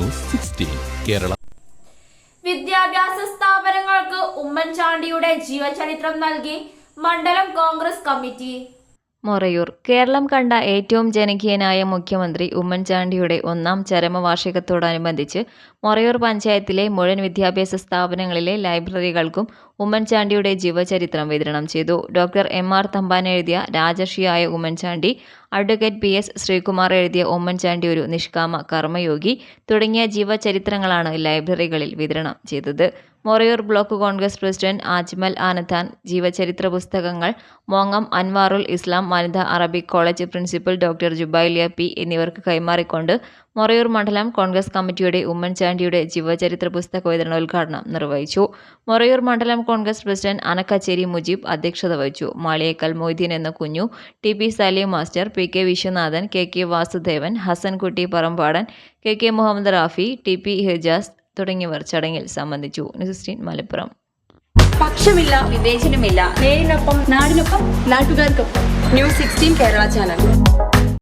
News sixteen Kerala. വിദ്യാഭ്യാസ സ്ഥാപനങ്ങൾക്ക് ഉമ്മൻചാണ്ടിയുടെ ജീവചരിത്രം നൽകി മണ്ഡലം കോൺഗ്രസ് കമ്മിറ്റി. മൊറയൂർ. കേരളം കണ്ട ഏറ്റവും ജനകീയനായ മുഖ്യമന്ത്രി ഉമ്മൻചാണ്ടിയുടെ ഒന്നാം ചരമവാർഷികത്തോടനുബന്ധിച്ച് മൊറയൂർ പഞ്ചായത്തിലെ മുഴുവൻ വിദ്യാഭ്യാസ സ്ഥാപനങ്ങളിലെ ലൈബ്രറികൾക്കും ഉമ്മൻചാണ്ടിയുടെ ജീവചരിത്രം വിതരണം ചെയ്തു. ഡോക്ടർ എം ആർ തമ്പാൻ എഴുതിയ രാജർഷിയായ Oommen Chandy advocate P S Sreekumar എഴുതിയ ഉമ്മൻചാണ്ടി ഒരു നിഷ്കാമ കർമ്മയോഗി തുടങ്ങിയ ജീവചരിത്രങ്ങളാണ് ലൈബ്രറികളിൽ വിതരണം ചെയ്തത്. Morayur block Congress president Ajmal Anathan ജീവചരിത്ര പുസ്തകങ്ങൾ മോങ്ങം അൻവാറുൽ ഇസ്ലാം വനിതാ Arabic college principal doctor Jubailiya P എന്നിവർക്ക് കൈമാറിക്കൊണ്ട് മൊറയൂർ മണ്ഡലം കോൺഗ്രസ് കമ്മിറ്റിയുടെ ഉമ്മൻചാണ്ടിയുടെ ജീവചരിത്ര പുസ്തക വിതരണോദ്ഘാടനം നിർവഹിച്ചു. മൊറയൂർ മണ്ഡലം കോൺഗ്രസ് പ്രസിഡന്റ് അനക്കച്ചേരി മുജീബ് അധ്യക്ഷത വഹിച്ചു. മാളിയേക്കൽ മൊയ്തീൻ എന്ന Kunju T P Saleem master P K Viswanathan K K Vasudevan Hasankutty Parambadan K K Muhammad Rafi T P Hijas തുടങ്ങിയവർ ചടങ്ങിൽ സംബന്ധിച്ചു. ന്യൂസ് മലപ്പുറം. പക്ഷമില്ല വിവേചനമില്ല. നേരിനൊപ്പം നാടിനൊപ്പം നാട്ടുകാർക്കൊപ്പം. News sixteen Kerala channel.